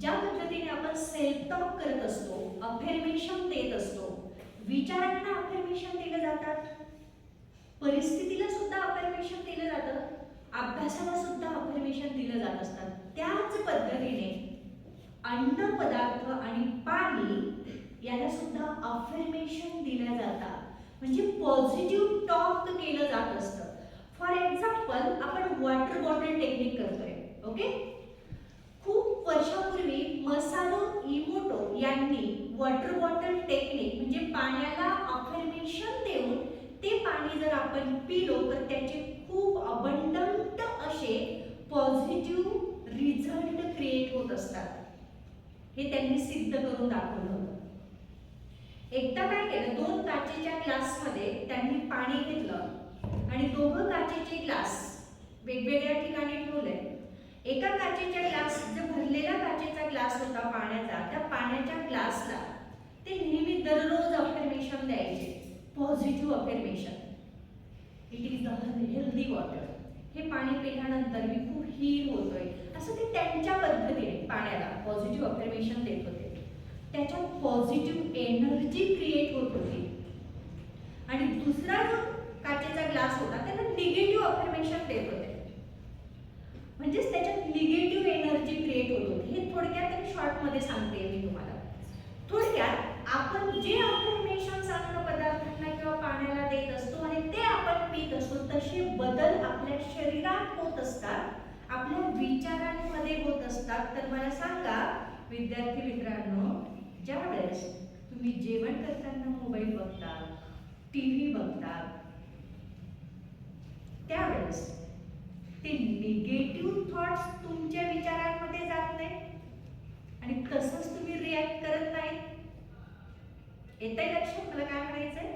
ज्या पद्धतीने आपण सेल्फ टॉक करत असतो अफर्मेशन देत असतो विचारांना अफर्मेशन दिलं जातात परिस्थितीला सुद्धा अफर्मेशन दिलं जातं अभ्यासाला सुद्धा अफर्मेशन दिलं जात असतात त्याच पद्धतीने अन्न पदार्थ आणि पाणी याला सुद्धा अफर्मेशन दिलं जातात. म्हणजे पॉझिटिव्ह टॉक केलं जात असतं. फॉर एक्झाम्पल आपण वॉटर बॉटल टेक्निक करतोय ओके खूप वर्षापूर्वी मसानो इमोटो यांनी वॉटर बॉटल टेक्निक म्हणजे पाण्याला अफर्मेशन देऊन ते पाणी जर आपण पिलो तर त्याचे खूप अबंडंट असे पॉझिटिव्ह रिझल्ट क्रिएट होत असतात. हे त्यांनी सिद्ध करून दाखवलं. होतं एकदा काय केलं दोन काचेच्या ग्लासमध्ये त्यांनी पाणी घेतलं आणि दोघं काचेचे ग्लास वेगवेगळ्या ठिकाणी ठेवले. एका काचेच्या ग्लास जो भरलेला काचेचा ग्लास होता पाण्याचा त्या पाण्याच्या ग्लासला ते नेहमी दररोज अफर्मेशन द्यायचे. Positive affirmation it is the healthy water हे पाणी पिल्यानंतर मी खूप हील होतोय. असं ते त्यांच्या पद्धतीने पाण्याला पॉझिटिव्ह अफर्मेशन देत होते. त्याच्यात पॉझिटिव्ह एनर्जी क्रिएट होत होती. आणि दुसरा जो काचेचा ग्लास होता त्याला निगेटिव्ह अफर्मेशन देत होते. म्हणजेच त्याच्यात निगेटिव्ह एनर्जी क्रिएट होत होती हे थोडक्यात आणि शॉर्टमध्ये सांगते मी तुम्हाला थोडक्यात आपण जे अफर्मेशन अन्न पदार्थांना किंवा पाण्याला देत असतो आणि ते आपण पित असतो बदल आपल्या शरीरात होत असतात आपल्या विचारांमध्ये होत असतात तर मला सांगा विद्यार्थी मित्रांनो ज्या वेळेस तुम्ही जेवण करताना मोबाईल बघता टी व्ही बघता त्यावेळेस ते निगेटिव्ह थॉट्स तुमच्या विचारांमध्ये जात नाही? आणि तसंच तुम्ही रिॲक्ट करत नाही? येत आहे लक्षात मला काय म्हणायचंय?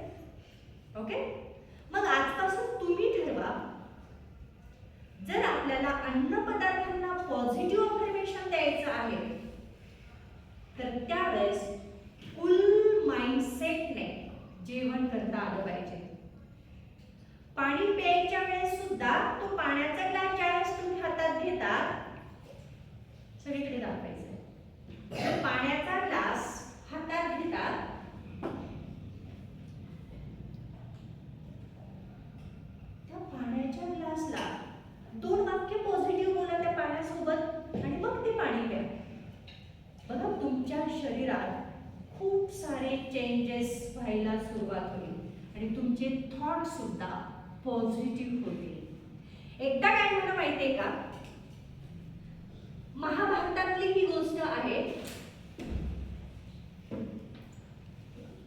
ओके मग आजपासून तुम्ही ठरवा जर आपल्याला अन्न पदार्थांना पॉझिटिव्ह अफर्मेशन द्यायचं आहे तर त्यावेळेस फुल माइंडसेटने जेवण करता आलं पाहिजे पाणी प्यायच्या वेळेस सुद्धा तो पाण्याचा ग्लास ज्यावेळेस तुम्ही हातात घेतात सगळीकडे दाखवायचं पाण्याचा ग्लास हातात घेतात त्या पाण्याच्या ग्लासला दोन वाक्य पॉझिटिव्ह बोला त्या पाण्यासोबत आणि मग ते पाणी प्या. बघा तुमच्या शरीरात खूप सारे चेंजेस व्हायला सुरुवात होईल. आणि तुमचे थॉट सुद्धा पॉझिटिव्ह होते. एकदा काय झालं माहितीये का? महाभारतातली ही गोष्ट आहे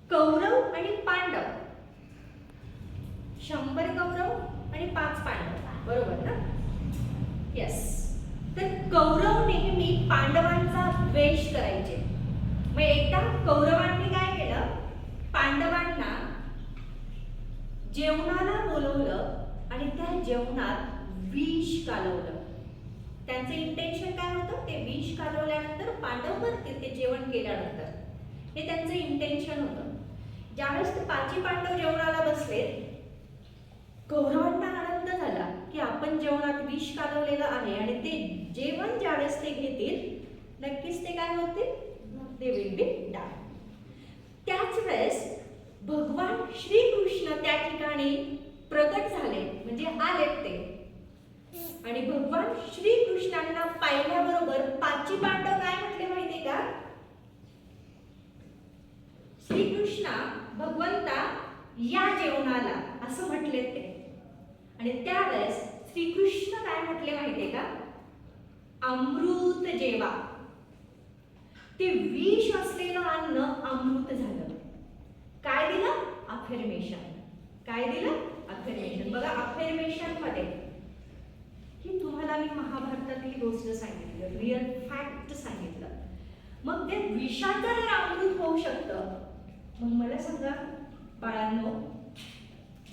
कौरव आणि पांडव. शंभर कौरव आणि पाच पांडव. बरोबर ना? येस तर कौरव नेहमी पांडवांचा द्वेष करायचे. मग एकदा कौरवांनी काय केलं पांडवांना जेवणाला बोलवलं आणि त्या जेवणात विष कालवलं. त्यांचं इंटेन्शन काय होतं? ते विष कालवल्यानंतर पांडव मरतील ते जेवण केल्यानंतर. हे त्यांचं इंटेन्शन होतं. ज्यावेळेस ते पाची पांडव जेवणाला बसले कौरवांना आनंद झाला की आपण जेवणात विष कालवलेलं आहे आणि ते जेवण ज्यावेळेस ते घेतील नक्कीच ते काय होतील? ते विल बी डाय त्याच वेळेस त्या ठिकाणी प्रगट झाले म्हणजे आलेत ते. आणि भगवान श्रीकृष्णांना पाहिल्याबरोबर पाची पांडव काय म्हटले माहितीये का? श्रीकृष्णा भगवंता या जेवणाला असं म्हटले ते. आणि त्यावेळेस श्रीकृष्ण काय म्हटले माहितीये का? अमृत जेवा. ते विष असलेलं अन्न अमृत झालं. काय दिलं? अफर्मेशन काय दिलं? अफर्मेशन बघा अफर्मेशनमध्ये ही तुम्हाला मी महाभारतातली गोष्ट सांगितली रिअल फॅक्ट सांगितलं. मग ते विषाचं जर अमृत होऊ शकतं. मग मला सांगा बाळांनो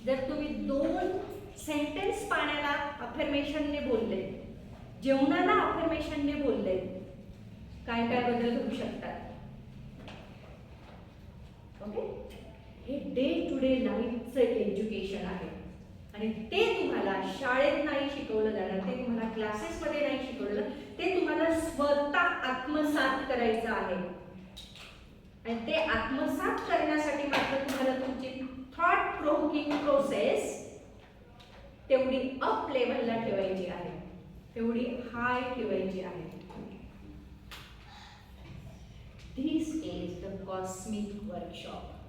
जर तुम्ही दोन सेंटेन्स पाण्याला अफर्मेशनने बोलले जेवणाला अफर्मेशनने बोलले काय काय बदल होऊ शकतात? ओके हे डे टू डे लाईफचं एज्युकेशन आहे. आणि ते तुम्हाला शाळेत नाही शिकवलं जाणार ते तुम्हाला क्लासेसमध्ये नाही शिकवलं ते तुम्हाला स्वतः आत्मसात करायचं आहे. आणि ते आत्मसात करण्यासाठी मात्र तुम्हाला तुमची थॉट प्रोवोकिंग प्रोसेस तेवढी अप लेवलला ठेवायची आहे. तेवढी हाय ठेवायची आहे. This is the cosmic workshop